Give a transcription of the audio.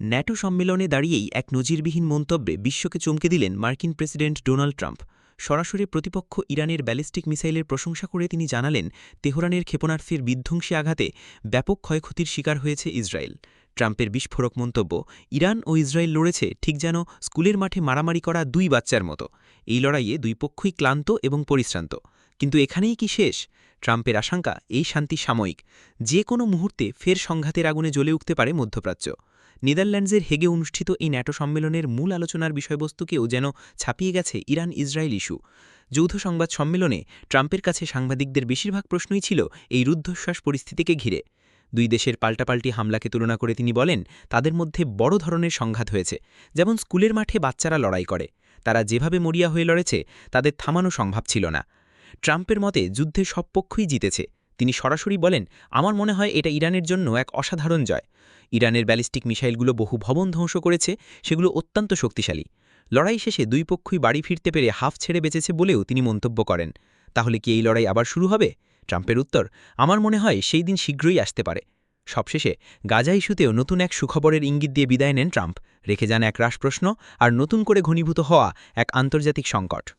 NATO সম্মেলনে দাঁড়িয়েই এক নজিরবিহীন মন্তব্যে বিশ্বকে চমকে দিলেন মার্কিন প্রেসিডেন্ট ডোনাল্ড ট্রাম্প। সরাসরি প্রতিপক্ষ ইরানের ব্যালিস্টিক মিসাইলের প্রশংসা করে তিনি জানালেন, তেহরানের ক্ষেপণাস্ত্রের বিধ্বংসী আঘাতে ব্যাপক ক্ষয়ক্ষতির শিকার হয়েছে ইসরায়েল। ট্রাম্পের বিস্ফোরক মন্তব্য, ইরান ও ইসরায়েল লড়েছে ঠিক যেন স্কুলের মাঠে মারামারি করা দুই বাচ্চার মতো। এই লড়াইয়ে দুই পক্ষই ক্লান্ত এবং পরিশ্রান্ত। কিন্তু এখানেই কি শেষ? ট্রাম্পের আশঙ্কা, এই শান্তি সাময়িক। যে কোনো মুহূর্তে ফের সংঘাতের আগুনে জ্বলে উঠতে পারে মধ্যপ্রাচ্য। নেদারল্যান্ডসের হেগে অনুষ্ঠিত এই ন্যাটো সম্মেলনের মূল আলোচনার বিষয়বস্তুকেও যেন ছাপিয়ে গেছে ইরান ইসরায়েল ইস্যু। যৌথ সংবাদ সম্মেলনে ট্রাম্পের কাছে সাংবাদিকদের বেশিরভাগ প্রশ্নই ছিল এই রুদ্ধশ্বাস পরিস্থিতিকে ঘিরে। দুই দেশের পাল্টাপাল্টি হামলাকে তুলনা করে তিনি বলেন, তাদের মধ্যে বড় ধরনের সংঘাত হয়েছে, যেমন স্কুলের মাঠে বাচ্চারা লড়াই করে। তারা যেভাবে মরিয়া হয়ে লড়েছে, তাদের থামানো সম্ভব ছিল না। ট্রাম্পের মতে যুদ্ধে সব পক্ষই জিতেছে। তিনি সরাসরি বলেন, আমার মনে হয় এটা ইরানের জন্য এক অসাধারণ জয়। ইরানের ব্যালিস্টিক মিসাইলগুলো বহু ভবন ধ্বংস করেছে, সেগুলো অত্যন্ত শক্তিশালী। লড়াই শেষে দুই পক্ষই বাড়ি ফিরতে পেরে হাফ ছেড়ে বেঁচেছে বলেও তিনি মন্তব্য করেন। তাহলে কি এই লড়াই আবার শুরু হবে? ট্রাম্পের উত্তর, আমার মনে হয় সেই দিন শীঘ্রই আসতে পারে। সবশেষে, গাজা ইস্যুতেও নতুন এক সুখবরের ইঙ্গিত দিয়ে বিদায় নেন ট্রাম্প। রেখে যান এক রাসপ্রশ্ন আর নতুন করে ঘনীভূত হওয়া এক আন্তর্জাতিক সংকট।